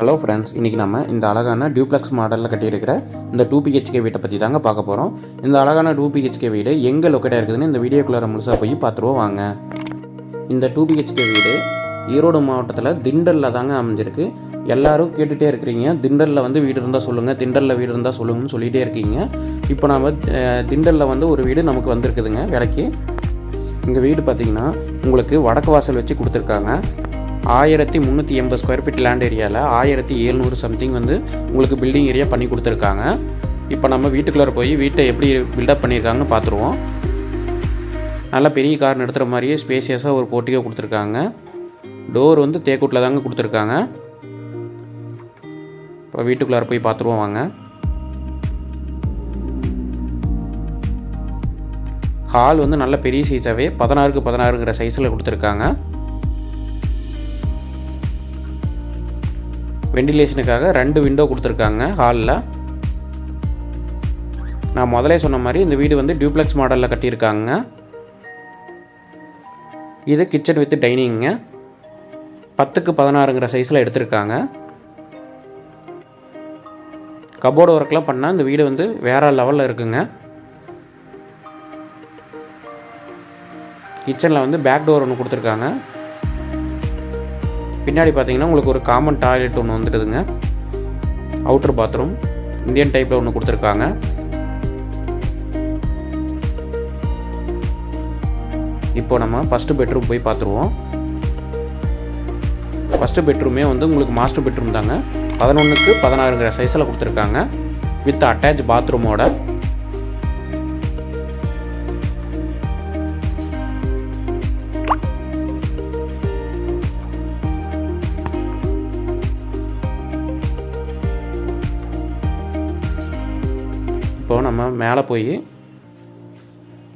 Hello friends இன்றைக்கி நம்ம இந்த அழகான டியூப்ளெக்ஸ் மாடலில் கட்டியிருக்கிற இந்த டூ பிஹெச்கே வீட்டை பற்றி தாங்க பார்க்க போகிறோம் இந்த அழகான டூ பிஹெச்கே வீடு எங்கே லொக்கேட்டாக இருக்குதுன்னு இந்த வீடியோக்குள்ளே முழுசாக போய் பார்த்துருவோம் வாங்க. இந்த டூ பிஹெச்கே வீடு ஈரோடு மாவட்டத்தில் திண்டலில் தாங்க அமைஞ்சிருக்கு. எல்லாரும் கேட்டுகிட்டே இருக்கிறீங்க. திண்டலில் வந்து வீடு இருந்தால் சொல்லுங்கள் திண்டலில் வீடு இருந்தால் சொல்லுங்கன்னு சொல்லிகிட்டே இருக்கீங்க. இப்போ நம்ம திண்டலில் வந்து ஒரு வீடு நமக்கு வந்திருக்குதுங்க விலைக்கு. இந்த வீடு பார்த்தீங்கன்னா உங்களுக்கு வடக்கு வாசல் வச்சு கொடுத்துருக்காங்க. ஆயிரத்தி முந்நூற்றி எண்பது ஸ்கொயர் ஃபீட் லேண்ட் ஏரியாவில் ஆயிரத்தி எழுநூறு சம்திங் வந்து உங்களுக்கு பில்டிங் ஏரியா பண்ணி கொடுத்துருக்காங்க. இப்போ நம்ம வீட்டுக்குள்ளே போய் வீட்டை எப்படி பில்டப் பண்ணியிருக்காங்கன்னு பார்த்துருவோம். நல்ல பெரிய கார் நிறுத்துகிற மாதிரியே ஸ்பேசியஸாக ஒரு போட்டியோ கொடுத்துருக்காங்க. டோர் வந்து தேக்கூட்டில் தாங்க கொடுத்துருக்காங்க. இப்போ வீட்டுக்குள்ளார போய் பார்த்துருவோம் வாங்க. ஹால் வந்து நல்ல பெரிய சைஸாகவே பதினாறுக்கு பதினாறுங்கிற சைஸில் கொடுத்துருக்காங்க. வெண்டிலேஷனுக்காக ரெண்டு விண்டோ கொடுத்துருக்காங்க ஹாலில் நான் முதலே சொன்ன மாதிரி இந்த வீடு வந்து டியூப்ளெக்ஸ் மாடலில் கட்டியிருக்காங்க. இது கிச்சன் வித் டைனிங்க பத்துக்கு பதினாறுங்கிற சைஸில் எடுத்திருக்காங்க. கபோர்டு ஒர்க்லாம் பண்ணால் இந்த வீடு வந்து வேறு லெவலில் இருக்குங்க. கிச்சனில் வந்து பேக் டோர் ஒன்று கொடுத்துருக்காங்க. பின்னாடி பார்த்தீங்கன்னா உங்களுக்கு ஒரு காமன் டாய்லெட் ஒன்று வந்துடுதுங்க அவுட்டர் பாத்ரூம் இந்தியன் டைப்பில் ஒன்று கொடுத்துருக்காங்க. இப்போ நம்ம ஃபஸ்ட்டு பெட்ரூம் போய் பார்த்துருவோம். ஃபஸ்ட்டு பெட்ரூமே வந்து உங்களுக்கு மாஸ்டர் பெட்ரூம் தாங்க. பதினொன்றுக்கு பதினாறுங்கிற சைஸில் கொடுத்துருக்காங்க. வித் அட்டாச் பாத்ரூமோட இப்போது நம்ம மேலே போய்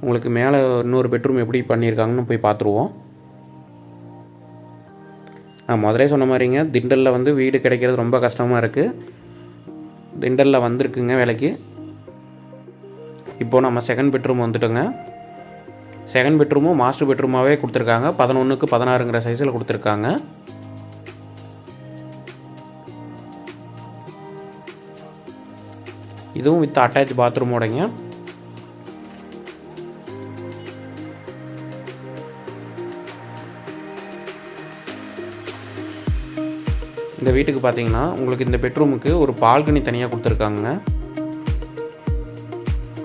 உங்களுக்கு மேலே இன்னொரு பெட்ரூம் எப்படி பண்ணியிருக்காங்கன்னு போய் பார்த்துருவோம். நான் முதலே சொன்ன மாதிரிங்க திண்டலில் வந்து வீடு கிடைக்கிறது ரொம்ப கஷ்டமாக இருக்குது திண்டலில் வந்திருக்குங்க வேலைக்கு. இப்போது நம்ம செகண்ட் பெட்ரூம் வந்துட்டோங்க. செகண்ட் பெட்ரூமும் மாஸ்டர் பெட்ரூமாகவே கொடுத்துருக்காங்க. பதினொன்றுக்கு பதினாறுங்கிற சைஸில் கொடுத்துருக்காங்க. இதுவும் வித் அட்டாச் பாத்ரூமோடங்க இந்த வீட்டுக்கு பார்த்தீங்கன்னா உங்களுக்கு இந்த பெட்ரூமுக்கு ஒரு பால்கனி தனியாக கொடுத்துருக்காங்க.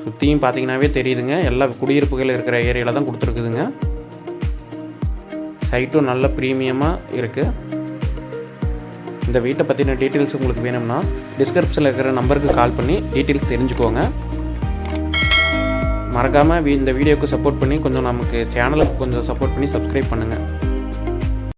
சுற்றியும் பார்த்தீங்கன்னாவே தெரியுதுங்க. எல்லா குடியிருப்புகள் இருக்கிற ஏரியாவில் தான் கொடுத்துருக்குதுங்க. சைட்டும் நல்ல ப்ரீமியமாக இருக்குது இந்த வீட்டை பற்றின டீட்டெயில்ஸ் உங்களுக்கு வேணும்னா டிஸ்கிரிப்ஷனில் இருக்கிற நம்பருக்கு கால் பண்ணி டீட்டெயில்ஸ் தெரிஞ்சுக்கோங்க. மறக்காமல் இந்த வீடியோவுக்கு சப்போர்ட் பண்ணி கொஞ்சம் நமக்கு சேனலுக்கு கொஞ்சம் சப்போர்ட் பண்ணி சப்ஸ்கிரைப் பண்ணுங்கள்